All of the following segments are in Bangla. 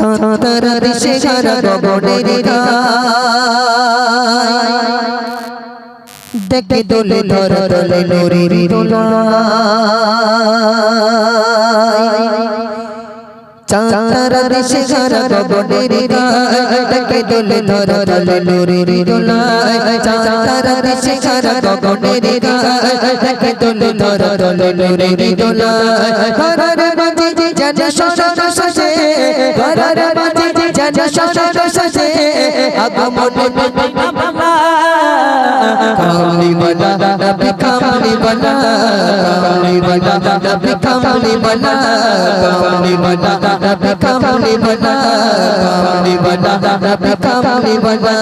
চাঁদার দেশে সারা গগনের দেখে দোলে ধর দোলে লোরের দোলা চাঁদার দেশে সারা গগনের দেখে দোলে ধর দোলে লোরের দোলা চাঁদার দেশে সারা গগনের দেখে দোলে ধর দোলে লোরের দোলা যেন শশর শশে ঘরের মাঝে যেন শশর শশে আগমন কামলি বলা নবী কামলি বলা কামলি বলা নবী কামলি বলা কামলি বলা নবী কামলি বলা কামলি বলা নবী কামলি বলা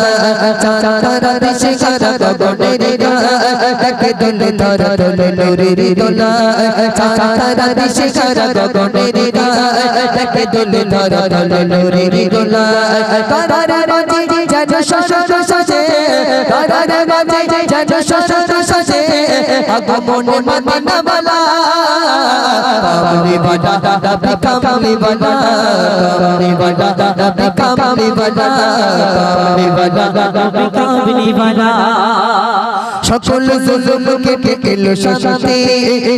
চাঁদার দেশে সারা গগনে গগনের দেখে দোলে ধর দোলে লোরের দোলা চাঁদার দেশে সারা গগনে গগনের দেখে দোলে ধর দোলে লোরের দোলা। তারার মাঝে যেন শশর শশে তারার মাঝে যেন শশর শশে আগমন মদিনা বালা কামলি বালা নবী কামলি বালা কামলি বালা নবী কামলি বালা কামলি বালা নবী কামলি বালা সকল জুলুম কেটে এলো শান্তি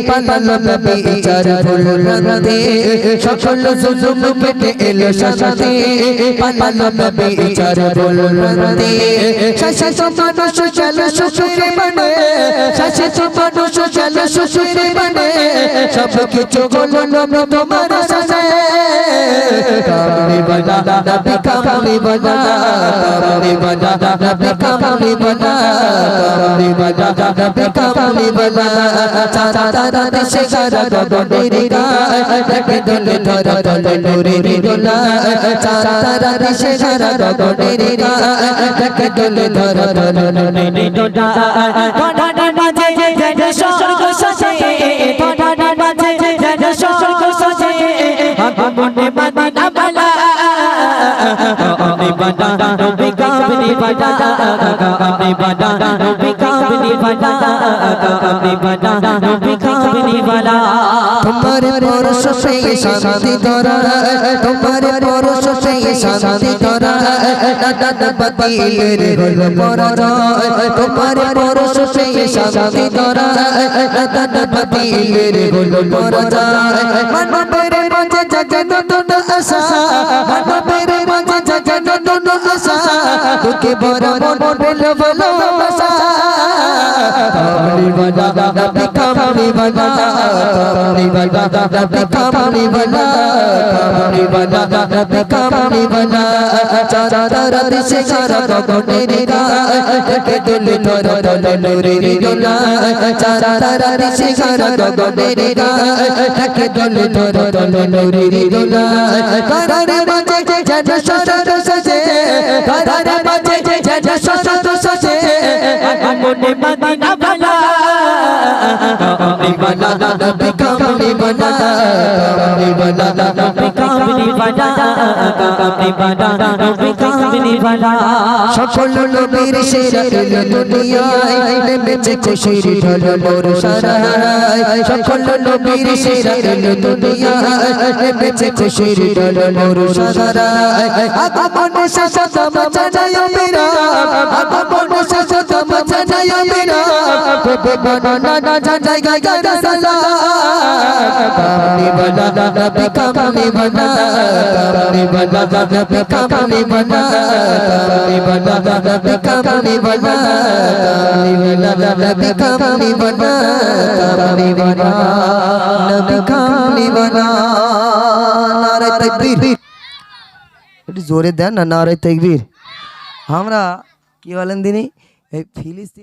পালালো নবী চার ফুল রাতে সকল জুলুম কেটে এলো শান্তি পালালো নবী চার ফুল রাতে শাসিত মানুষ চল সুসুরে বনে শাসিত মানুষ চল সুসুরে বনে সব কিছু হলো নবী তোমার সাথে কামলি বালা নবী কামলি বালা কামলি বালা নবী কামলি বালা কামলি বালা নবী কামলি বালা চাঁদা দেশে সারা গগনের গায় দেখে দোলে ধর দোলে নুরের দোলা চাঁদা দেশে সারা গগনের গায় দেখে দোলে ধর দোলে নুরের দোলা ধনার মাঝে যেন আমি বালা নবী কামলি বালা আমি বালা নবী কামলি বালা আমি বালা নবী কামলি তোমার পরশ সেই শান্তি ধরা তোমার পরশ সেই শান্তি ধরা দাদা বাতিলের হলো পরাজয় তোমার পরশ সেই শান্তি ধরা দাদা বাতিলের হলো পরাজয় মানবের মাঝে জাগানো তো আশা মানবের তোকে বড় মন বলো আশা কামলি বালা নবী কামলি সরর আগমনে মদিনা বালা। কামলি বালা নবী কামলি বালা কামলি বালা নবী কামলি বালা কামলি বালা নবী কামলি বালা। সকল নবীর সেরা এলো দুনিয়ায় নেমেছে খুশির ঢল মোর সারায়। সকল নবীর সেরা এলো দুনিয়ায় নেমেছে খুশির ঢল মোর সারায়। আগমন শাসত মচানায় মেরা আগমন শাসত মচানায় মেরা প্রভু না জায়গা গাগা সালা কামলি বালা নবী কামলি বালা কামলি বালা নবী কামলি বালা কামলি বালা নবী কামলি বালা কামলি বালা নবী কামলি বালা কামলি বালা নবী কামলি বালা নারে তাকবীর একটু জোরে দেন না নারে তাকবীর আমরা কি বলেন দিনই এই ফিলিস্তিন